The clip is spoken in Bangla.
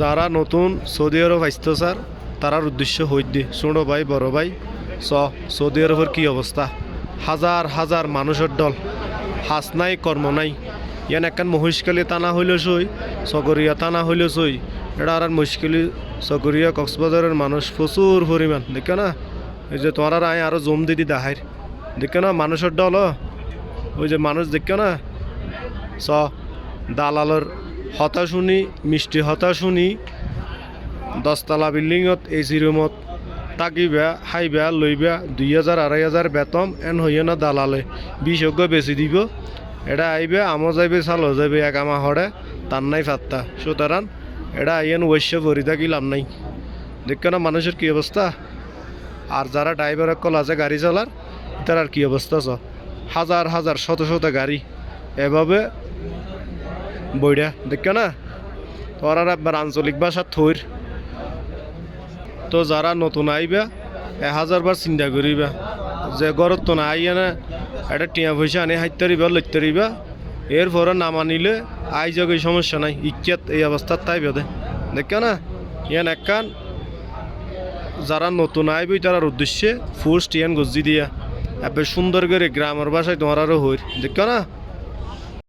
যারা নতুন সৌদি আরব আসতো স্যার, তারার উদ্দেশ্য হই দিয়ে ছোটো ভাই, বড় ভাই স সৌদি আরবের কী অবস্থা? হাজার হাজার মানুষের দল, হাস নাই, কর্ম নাই। ইয়ান একখান মহিষকালি টানা হইল সই সগরিয়া টানা হইল সই। এটা আর মুশকিলি সগরিয়া কক্সবাজারের মানুষ প্রচুর পরিমাণ, দেখো না? এই যে তোমার আয় আরও জম দিদি দাহার দেখো না? মানুষের দল। ওই যে মানুষ, দেখো না? স দালালর হতা শুনি মিষ্টি হতা শুনি দশতলা বিল্ডিংত এসি রুমত থাকিবা খাইবা, লইবা, দুই হাজার, আড়াই হাজার বেতন, এন হইয়া না দালালে। বিশেষজ্ঞ বেশি দিব। এটা আইবে আমও যাইবে চালও যাইবে, এক আমা হরে তার নাই ফাত্তা। সুতরাং এটা আইয়েন ঐশ্য ভরি থাকি লাভ নাই। দেখো না, মানুষের কি অবস্থা? আর যারা ড্রাইভার কল আছে গাড়ি চালার, তার কি অবস্থা চ? হাজার হাজার, শত শত গাড়ি। এভাবে বইটা দেখ না? তোর আর একবার আঞ্চলিক ভাষা থইর। তো যারা নতুন আইবা, এ হাজার বার চিন্তা করিবা, যে ঘরত তো না, আইয়া না, একটা টিয়া পয়সা আনি হাইতে রিবা লইতে রিবা এরপরে না মানিলে আই যোগে সমস্যা নাই ইচ্ছাত এই অবস্থার তাই বেদে দেখ না? ইয়ান একখান যারা নতুন আইবি, তারার উদ্দেশ্যে ফুল স্টিয়ান গজি দিয়া, এবার সুন্দর করে গ্রামের বাসায় তোমার আরও হইর। দেখ না?